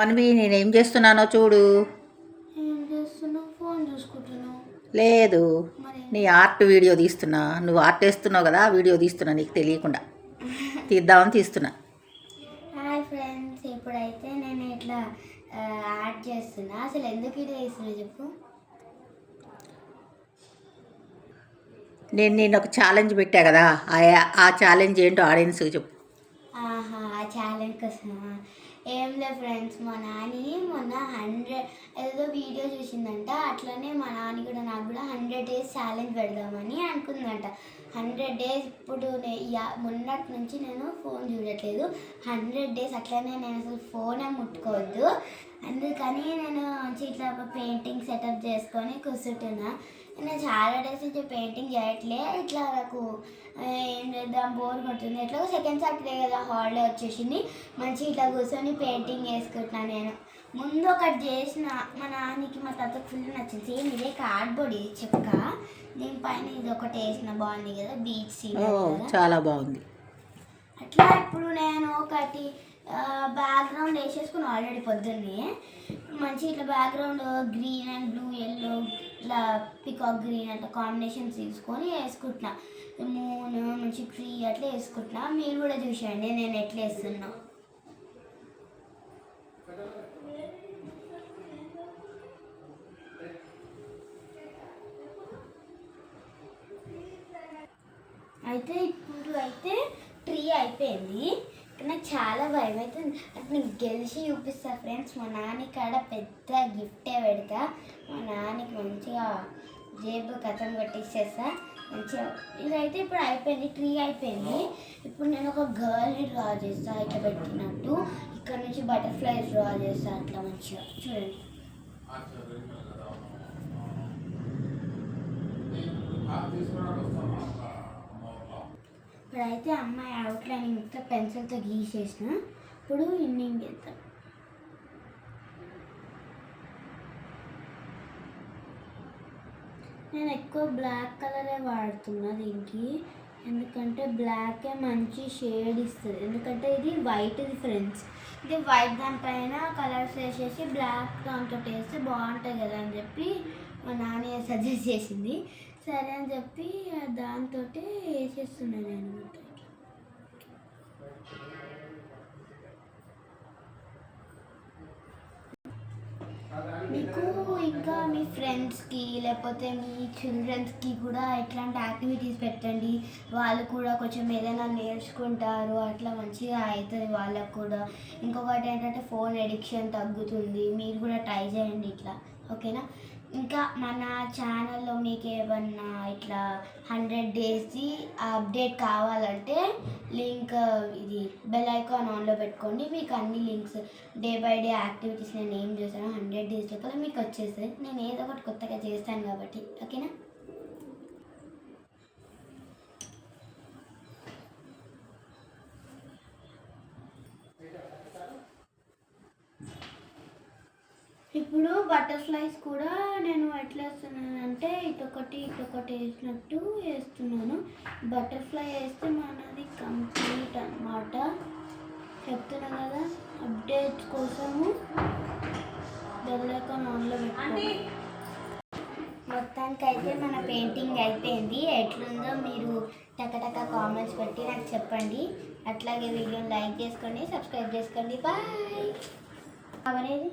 మనవి నేనేం చేస్తున్నానో చూడు. లేదు. నీ ఆర్ట్ వీడియో తీస్తున్నా. నువ్వు ఆర్ట్ వేస్తున్నావు కదా వీడియో తీస్తున్నా నీకు తెలియకుండా. తీద్దామని తీస్తున్నా. హాయ్ ఫ్రెండ్స్ ఇప్పుడైతే నేను ఇట్లా యాడ్ చేస్తున్నా. అసలు ఎందుకు ఇది చేస్తున్నా చెప్పు? నేను నేను ఒక ఛాలెంజ్ పెట్టా కదా. ఆ- ఆ ఛాలెంజ్ ఏంటో ఆడియన్స్కి చెప్పు. ఆహా ఆ ఛాలెంజ్ కోసమా? ఏం లే ఫ్రెండ్స్ మా నాని మొన్న హండ్రెడ్ ఏదో వీడియో చూసిందంట. అట్లనే మా నాని కూడా నాకు కూడా హండ్రెడ్ డేస్ ఛాలెంజ్ పెడదామని అనుకుందంట. హండ్రెడ్ డేస్ ఇప్పుడు మొన్నటి నుంచి నేను ఫోన్ చూడట్లేదు. హండ్రెడ్ డేస్ అట్లనే నేను అసలు ఫోనే ముట్టుకోవద్దు. అందుకని నేను మంచి ఇట్లా పెయింటింగ్ సెటప్ చేసుకొని కూర్చుంటున్నా. నేను చాలా డేస్ నుంచి పెయింటింగ్ చేయట్లే. ఇట్లా నాకు ఏం చేద్దాం బోర్ కొడుతుంది. ఎట్లా సెకండ్ సాటర్డే కదా హాలిడే వచ్చేసింది. మంచి ఇట్లా కూర్చొని పెయింటింగ్ వేసుకుంటున్నా నేను. ముందు ఒకటి చేసిన మా నాన్నకి మా తాతకు ఫుల్ నచ్చింది. సేమ్ ఇదే కార్డ్బోర్డ్ ఇది చెక్క. దీనిపైన ఇది ఒకటి వేసిన బాగుంది కదా బీచ్ సీన్ చాలా బాగుంది. అట్లా ఇప్పుడు నేను ఒకటి బ్యాక్గ్రౌండ్ వేసేసుకుని ఆల్రెడీ పొద్దున్నే. మంచి ఇట్లా background green and blue yellow ఇట్లా పికాక్ గ్రీన్ అట్లా కాంబినేషన్స్ తీసుకొని వేసుకుంటున్నా. మూన్ మంచి ట్రీ అట్లా వేసుకుంటున్నా. మీరు కూడా చూసేయండి నేను ఎట్లా వేస్తున్నా. అయితే ఇప్పుడు అయితే ట్రీ అయిపోయింది. నాకు చాలా భయం అవుతుంది అంటే నేను గెలిచి చూపిస్తా ఫ్రెండ్స్ మా నాన్న కాడ పెద్ద గిఫ్టే పెడతా. మా నాన్నకి మంచిగా జేబు కథం కొట్టిచ్చేస్తా. మంచిగా ఇదైతే ఇప్పుడు అయిపోయింది ట్రీ అయిపోయింది. ఇప్పుడు నేను ఒక గర్ల్ని డ్రా చేస్తా ఇట్లా పెట్టినట్టు. ఇక్కడ నుంచి బటర్ఫ్లైస్ డ్రా చేస్తా అట్లా మంచిగా. చూడండి. ఇప్పుడైతే అమ్మాయి అవుట్లైన్ మొత్తం పెన్సిల్తో గీసేసిన. ఇప్పుడు ఇన్నింగ్ చేద్దాం నేను ఎక్కువ బ్లాక్ కలరే వాడుతున్నా దీనికి. ఎందుకంటే బ్లాకే మంచి షేడ్ ఇస్తుంది. ఎందుకంటే ఇది వైట్ ఫ్రెండ్స్ ఇది వైట్ దానిపైన కలర్స్ వేసేసి బ్లాక్ దాంతో వేస్తే బాగుంటుంది కదా అని చెప్పి మా నాన్న సజెస్ట్ చేసింది. సరే అని చెప్పి దాంతో వేసేస్తున్నాను నేను మీకు ఇంకా మీ ఫ్రెండ్స్కి లేకపోతే మీ చిల్డ్రన్స్కి కూడా ఎట్లాంటి యాక్టివిటీస్ పెట్టండి. వాళ్ళు కూడా కొంచెం ఏదైనా నేర్చుకుంటారు అట్లా మంచిగా అవుతుంది వాళ్ళకు కూడా. ఇంకొకటి ఏంటంటే ఫోన్ ఎడిక్షన్ తగ్గుతుంది మీరు కూడా ట్రై చేయండి ఇట్లా. ఓకేనా? ఇంకా మన ఛానల్లో మీకు ఏమన్నా ఇట్లా హండ్రెడ్ డేస్ది అప్డేట్ కావాలంటే లింక్ ఇది బెల్ ఐకాన్ ఆన్లో పెట్టుకోండి. మీకు అన్ని links day by day activities నేను ఏం చేశాను హండ్రెడ్ డేస్ లోపల మీకు వచ్చేస్తుంది నేను ఏదో ఒకటి కొత్తగా చేస్తాను కాబట్టి ఓకేనా? ఇప్పుడు బటర్ఫ్లైస్ కూడా నేను ఎట్లా వేస్తున్నాను అంటే ఇటొకటి ఇటొకటి వేసినట్టు వేస్తున్నాను. బటర్ఫ్లై వేస్తే మనది కంప్లీట్ అన్నమాట. చెప్తున్నా కదా అప్డేట్స్ కోసము బెల్లైకాన్ ఆన్లో పెట్టుకోండి మొత్తానికి అయితే మన పెయింటింగ్ అయిపోయింది. ఎట్లుందో మీరు టకటక కామెంట్స్ పెట్టి నాకు చెప్పండి. అట్లాగే వీడియోని లైక్ చేసుకోండి సబ్స్క్రైబ్ చేసుకోండి. బాయ్! అవనేది